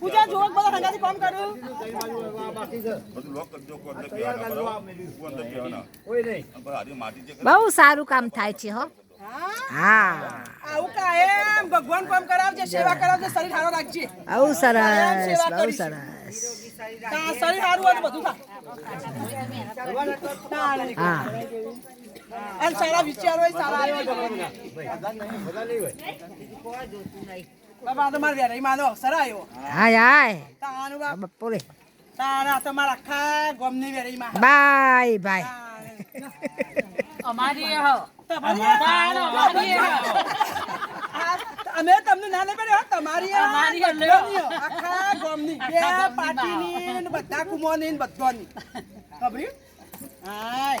પૂજા જોવો બધા કામ કર્યું. બહુ સારું કામ થાય છે હો. હા? આવું કાયમ ભગવાન કામ કરાવજે સેવા કરાવજે શરીર સારો રાખજે. બહુ સરસ સેવા બહુ કરીશ. સરસ. શરીર સારું બધું થાય. હા. અને સારા વિચારો હોય સારા આવ્યો બાબા તો વેરાઈ માનો સારા આવ્યો. હાય હાય તાનું બાપ. બપોરે તારા તમારા આખા ગોમની વેરાઈ માં બાય બાય. અમે તમને ના નહીં પડ્યો તમારી આખા ગોમની. બે પાર્ટીની ને બધા કુમોની ને બધાની. ખબર હાય.